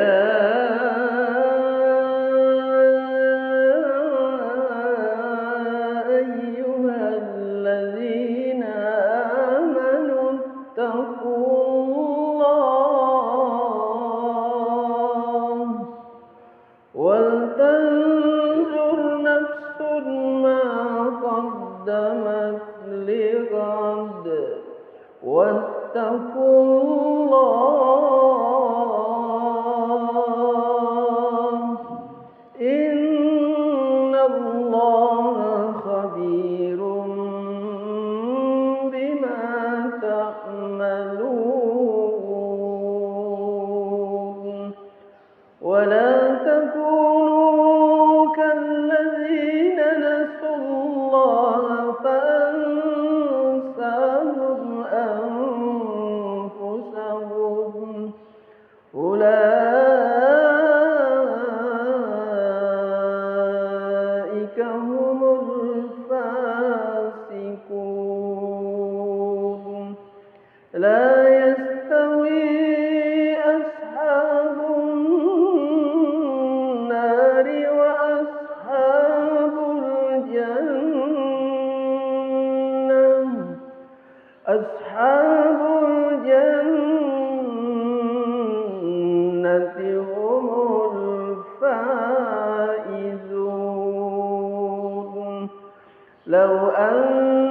أيها الذين آمنوا اتقوا الله نفس ما قدمت لغد واتقوا الله ولا تكونوا كالذين نسوا الله فأنساهم أنفسهم. أولئك هم الفاسقون. لا لو أن